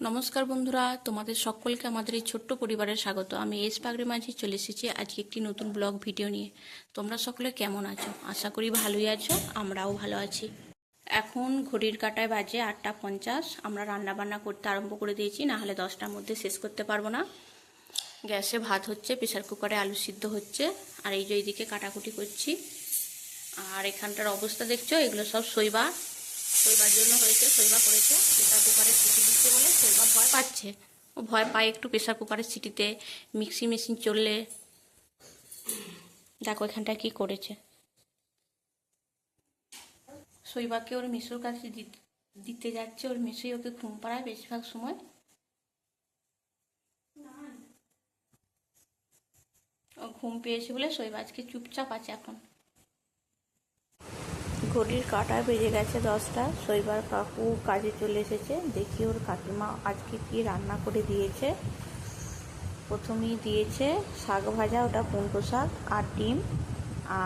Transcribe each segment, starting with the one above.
নমস্কার বন্ধুরা, তোমাদের সকলকে আমাদের এই ছোট্ট পরিবারে স্বাগত। আমি এস পাগড়ি মাঝি চলে এসেছি আজকে একটি নতুন ব্লগ ভিডিও নিয়ে। তোমরা সকলে কেমন আছো? আশা করি ভালোই আছো, আমরাও ভালো আছি। এখন ঘড়ির কাটায় বাজে আটটা পঞ্চাশ, আমরা রান্না বান্না করতে আরম্ভ করে দিয়েছি না হলে দশটার মধ্যে শেষ করতে পারব না। গ্যাসে ভাত হচ্ছে প্রেশার কুকারে আলু সিদ্ধ হচ্ছে, আর এই যে এইদিকে কাটাকুটি করছি। আর এখানটার অবস্থা দেখছ, এগুলো সব শৈবা শৈবার জন্য হয়েছে, শৈবা করেছে প্রেশার কুকারে সিটি দিচ্ছে বলে শৈবা ভয় পাচ্ছে। ও ভয় পায় একটু প্রেশার কুকারের সিটিতে, মিক্সি মেশিন চললে। দেখো এখানটা কি করেছে। শৈবাকে ওর মিশুর কাছে দিতে যাচ্ছে, ওর মিশুই ওকে ঘুম পাড়ায় বেশিরভাগ সময়। ও ঘুম পেয়েছে বলে শৈবা আজকে চুপচাপ আছে এখন। ঘড়ির কাটা বেজে গেছে দশটা। শৈবার কাকু কাজে চলে এসেছে। দেখি ওর কাকিমা আজকে কি রান্না করে দিয়েছে। প্রথমেই দিয়েছে শাক ভাজা, ওটা কুমড়ো শাক আর ডিম।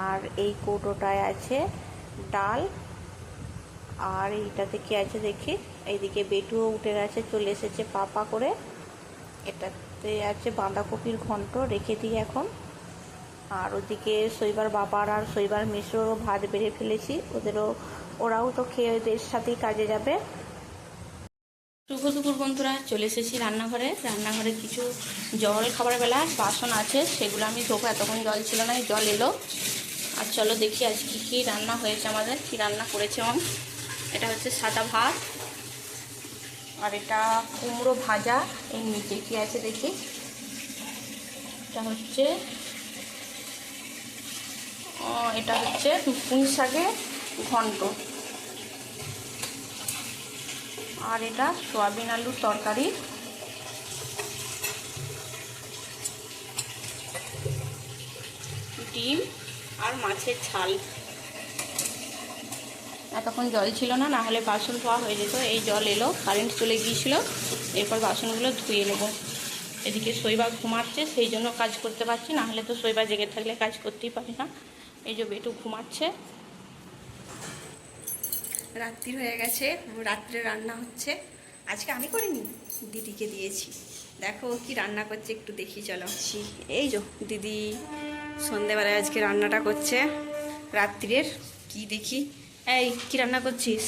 আর এই কৌটোটায় আছে ডাল। আর এইটাতে কি আছে দেখি? এইদিকে বেটুও উঠে গেছে, চলে এসেছে পাপা করে। এটাতে আছে বাঁধাকপির ঘন্ট, রেখে দিই এখন। আর ওদিকে শৈবার বাবার আর শৈবার মেশোরও ভাত বেড়ে ফেলেছি। ওদেরও, ওরাও তো খেয়ে ওদের সাথেই কাজে যাবে। শুভ দুপুর বন্ধুরা, চলে এসেছি রান্নাঘরে। রান্নাঘরে কিছু জল, খাবার বেলা বাসন আছে, সেগুলো আমি ধোবো। এতক্ষণ জল ছিল না জল এলো। আর চলো দেখি আজ কী কী রান্না হয়েছে আমাদের, কী রান্না করেছে মম এটা হচ্ছে সাদা ভাত, আর এটা কুমড়ো ভাজা। এই নিচে কী আছে দেখি? এটা হচ্ছে এটা হচ্ছে পুঁই শাকের ঘন্ট। আর এটা সয়াবিন আলুর তরকারি। ডিম আর মাছের ঝাল। এতক্ষণ জল ছিল না না হলে বাসন ধোয়া হয়ে যেত। এই জল এলো কারেন্ট চলে গিয়েছিল। এরপর বাসনগুলো ধুয়ে নেব। এদিকে শৈবা ঘুমাচ্ছে, সেই জন্য কাজ করতে পারছি না। হলে তো শৈবা জেগে থাকলে কাজ করতেই পারি না। এই যে বেটু ঘুমাচ্ছে। রাত্রি হয়ে গেছে রাত্রে রান্না হচ্ছে। আজকে আমি করিনি দিদিকে দিয়েছি। দেখো কি রান্না করছে একটু দেখি চলো। এই যো দিদি সন্ধেবেলায় আজকে রান্নাটা করছে। রাত্রির কি দেখি? এই কি রান্না করছিস?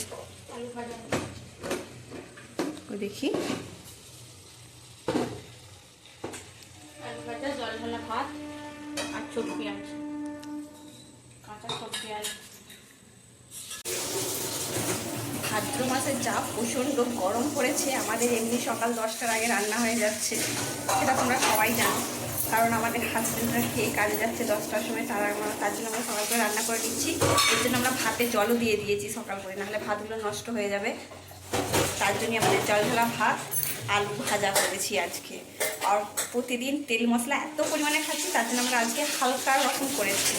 ও দেখি। জল ভাত আর পেঁয়াজ। ভাদ্র মাসের যা প্রচণ্ড গরম পড়েছে, আমাদের এমনি সকাল দশটার আগে রান্না হয়ে যাচ্ছে, সেটা তোমরা সবাই জানো। কারণ আমাদের হাজব্যান্ডরা খেয়ে কাজে যাচ্ছে দশটার সময়, তারা তার জন্য আমরা সকাল করে রান্না করে নিচ্ছি। এর জন্য আমরা ভাতে জলও দিয়ে দিয়েছি সকাল করে, নাহলে ভাতগুলো নষ্ট হয়ে যাবে। তার জন্যই আমাদের জল ঢালা ভাত, আলু ভাজা করেছি আজকে। আর প্রতিদিন তেল মশলা এত পরিমাণে খাচ্ছি, তার জন্য আমরা আজকে হালকা রকম করেছি।